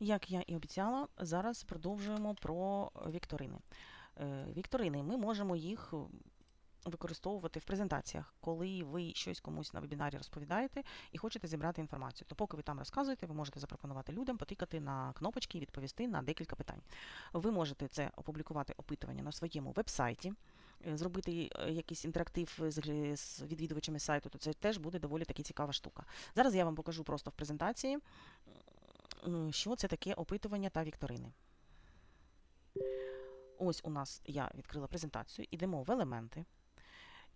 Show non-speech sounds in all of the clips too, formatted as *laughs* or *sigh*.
Як я і обіцяла, зараз продовжуємо про вікторини. Е, Вікторини, ми можемо їх використовувати в презентаціях, коли ви щось комусь на вебінарі розповідаєте і хочете зібрати інформацію. То поки ви там розказуєте, ви можете запропонувати людям потикати на кнопочки і відповісти на декілька питань. Ви можете це опублікувати опитування на своєму веб-сайті, е, зробити е, якийсь інтерактив з відвідувачами сайту, то це теж буде доволі таки цікава штука. Зараз я вам покажу просто в презентації, що це таке опитування та вікторини. Ось у нас я відкрила презентацію, ідемо в елементи,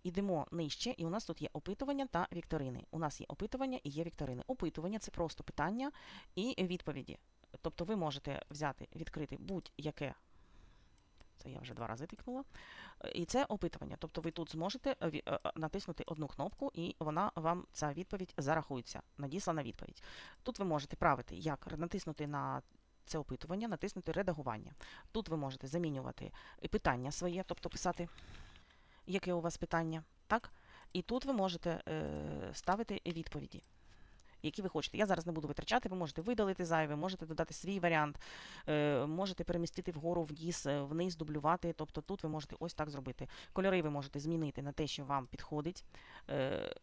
ідемо нижче, і у нас тут є опитування та вікторини. У нас є опитування і є вікторини. Опитування це просто питання і відповіді. Тобто ви можете взяти, відкрити будь-яке. Це я вже два рази тикнула. І це опитування. Тобто ви тут зможете е, е, е, натиснути одну кнопку, і вона вам ця відповідь зарахується. Надіслана відповідь. Тут ви можете правити, як натиснути на це опитування, натиснути редагування. Тут ви можете замінювати питання своє, тобто писати, яке у вас питання, так? І тут ви можете ставити відповіді, які ви хочете. Я зараз не буду витрачати, ви можете видалити зайве, можете додати свій варіант, е, можете перемістити вгору вниз, е, вниз, дублювати. Тобто тут ви можете ось так зробити. Кольори ви можете змінити на те, що вам підходить. Е,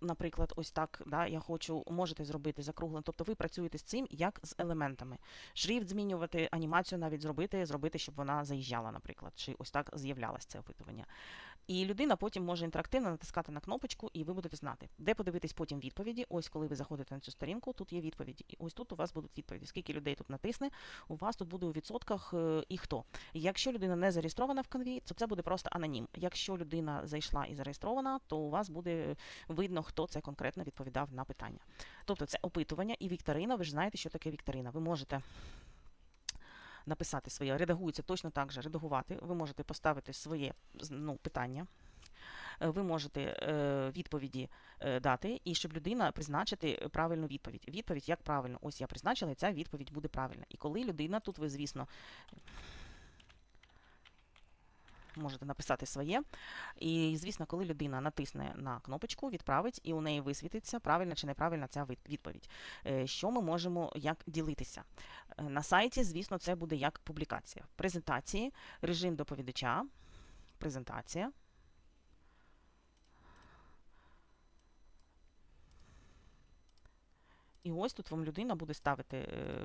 Наприклад, ось так, да, я хочу, можете зробити закруглено. Тобто ви працюєте з цим як з елементами. Шрифт змінювати, анімацію навіть зробити, зробити, щоб вона заїжджала, наприклад, чи ось так з'являлось це опитування. І людина потім може інтерактивно натискати на кнопочку, і ви будете знати, де подивитись потім відповіді. Ось коли ви заходите на цю сторінку, тут є відповіді. І ось тут у вас будуть відповіді. Скільки людей тут натисне, у вас тут буде у відсотках е, і хто. Якщо людина не зареєстрована в конві, то це буде просто анонім. Якщо людина зайшла і зареєстрована, то у вас буде видно, хто це конкретно відповідав на питання. Тобто це опитування і вікторина. Ви ж знаєте, що таке вікторина. Ви можете написати своє, редагується точно так же, редагувати. Ви можете поставити своє ну, питання. Е, Ви можете е, відповіді е, дати, і щоб людина призначити правильну відповідь. Відповідь як правильно. Ось я призначила, і ця відповідь буде правильна. І коли людина, тут ви, звісно, можете написати своє. І, звісно, коли людина натисне на кнопочку, відправить, і у неї висвітиться правильна чи неправильна ця відповідь. Е, Що ми можемо як ділитися? Е, На сайті, звісно, це буде як публікація. Презентації, режим доповідача, презентація. І ось тут вам людина буде ставити, е,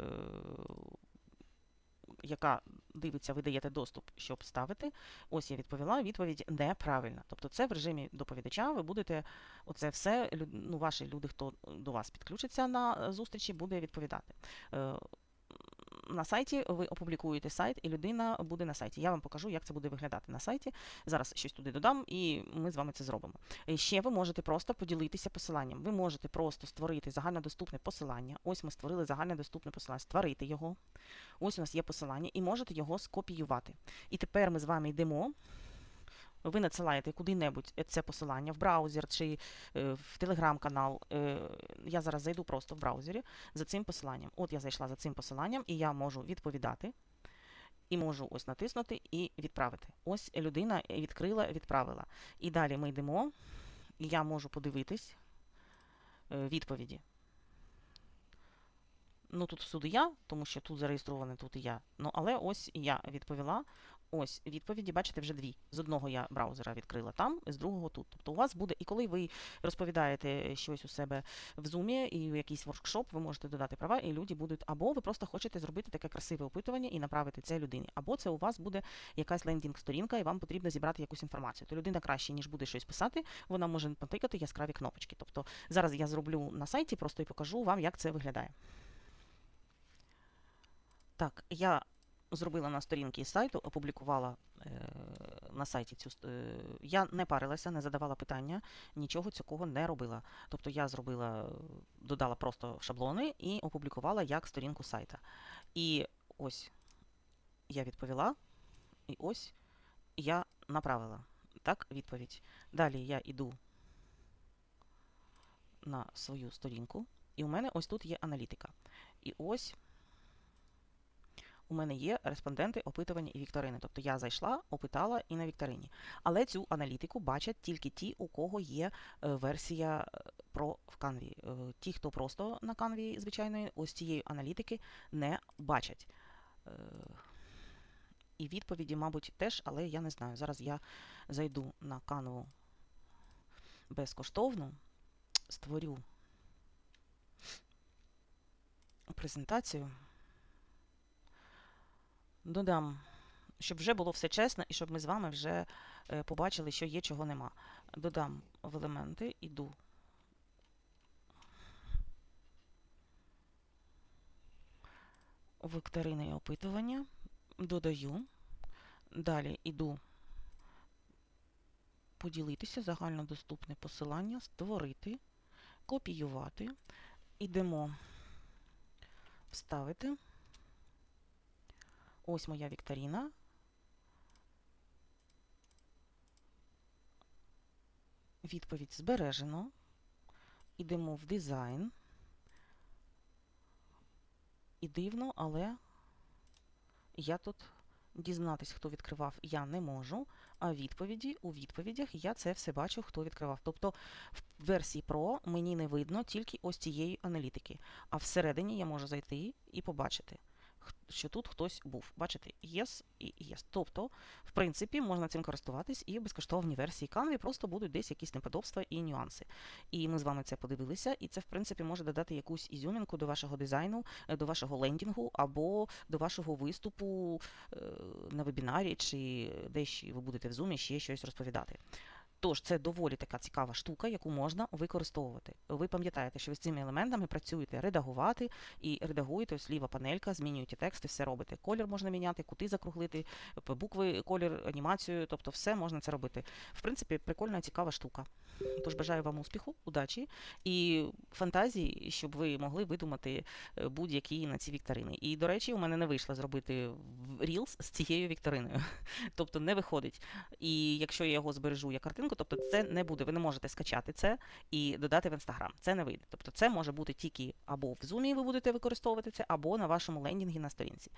яка дивиться, ви даєте доступ, щоб ставити. Ось я відповіла, відповідь неправильна. Тобто це в режимі доповідача, ви будете оце все, ну, ваші люди, хто до вас підключиться на е, зустрічі, буде відповідати. На сайті ви опублікуєте сайт, і людина буде на сайті. Я вам покажу, як це буде виглядати на сайті. Зараз щось туди додам, і ми з вами це зробимо. І Ще ви можете просто поділитися посиланням. Ви можете просто створити загальнодоступне посилання. Ось ми створили загальнодоступне посилання, створити його. Ось у нас є посилання, і можете його скопіювати. І тепер ми з вами йдемо. Ви надсилаєте куди-небудь це посилання в браузер чи е, в телеграм-канал. Е, я зараз зайду просто в браузері за цим посиланням. От я зайшла за цим посиланням, і я можу відповідати. І можу ось натиснути і відправити. Ось людина відкрила, відправила. І далі ми йдемо, і я можу подивитись е, відповіді. Ну, тут всюди я, тому що тут зареєстрований, тут і я. Ну, але ось я відповіла. Ось відповіді, бачите, вже дві. З одного я браузера відкрила там, з другого тут. Тобто у вас буде, і коли ви розповідаєте щось у себе в Zoom і в якийсь воркшоп, ви можете додати права, і люди будуть, або ви просто хочете зробити таке красиве опитування і направити це людині, або це у вас буде якась лендінг-сторінка, і вам потрібно зібрати якусь інформацію. То людина краще, ніж буде щось писати, вона може натикати яскраві кнопочки. Тобто зараз я зроблю на сайті, просто і покажу вам, як це виглядає. Так, я зробила на сторінці сайту, опублікувала е, на сайті цю. Е, я не парилася, не задавала питання, нічого цього не робила. Тобто я зробила, додала просто шаблони і опублікувала як сторінку сайта. І ось я відповіла, і ось я направила. Так, відповідь. Далі я йду на свою сторінку, і у мене ось тут є аналітика. І ось у мене є респонденти, опитування і вікторини. Тобто я зайшла, опитала і на вікторині. Але цю аналітику бачать тільки ті, у кого є е, версія е, Pro в Canvі. Е, Ті, хто просто на Canvі звичайної, ось цієї аналітики не бачать. І відповіді, мабуть, теж, але я не знаю. Зараз я зайду на Canva безкоштовно, створю презентацію. Додам, щоб вже було все чесно і щоб ми з вами вже е, побачили, що є, чого нема. Додам в елементи, іду. Вікторини і опитування. Додаю. Далі іду поділитися, загальнодоступне посилання, створити, копіювати. Ідемо вставити. Ось моя вікторина. Відповідь збережено. Ідемо в дизайн. І дивно, але я тут дізнатись, хто відкривав, я не можу. А відповіді у відповідях я це все бачу, хто відкривав. Тобто в версії Pro мені не видно тільки ось цієї аналітики. А всередині я можу зайти і побачити, що тут хтось був. Бачите, yes і yes. Тобто, в принципі, можна цим користуватись і в безкоштовній версії Canvі просто будуть десь якісь неподобства і нюанси. І ми з вами це подивилися, і це, в принципі, може додати якусь ізюмінку до вашого дизайну, е, до вашого лендінгу або до вашого виступу е, на вебінарі, чи десь ще ви будете в зумі ще щось розповідати. Тож це доволі така цікава штука, яку можна використовувати. Ви пам'ятаєте, що ви з цими елементами працюєте редагувати і редагуєте ось ліва панелька, змінюєте тексти, все робите. Колір можна міняти, кути закруглити, букви, колір, анімацію, тобто все можна це робити. В принципі, прикольна цікава штука. Тож бажаю вам успіху, удачі і фантазії, щоб ви могли видумати е, будь-які на ці вікторини. І, до речі, у мене не вийшло зробити Reels з цією вікториною. *laughs* Тобто не виходить. І якщо я його збережу як картинку, тобто це не буде. Ви не можете скачати це і додати в інстаграм. Це не вийде. Тобто це може бути тільки або в Zoom ви будете використовувати це, або на вашому лендінгі на сторінці.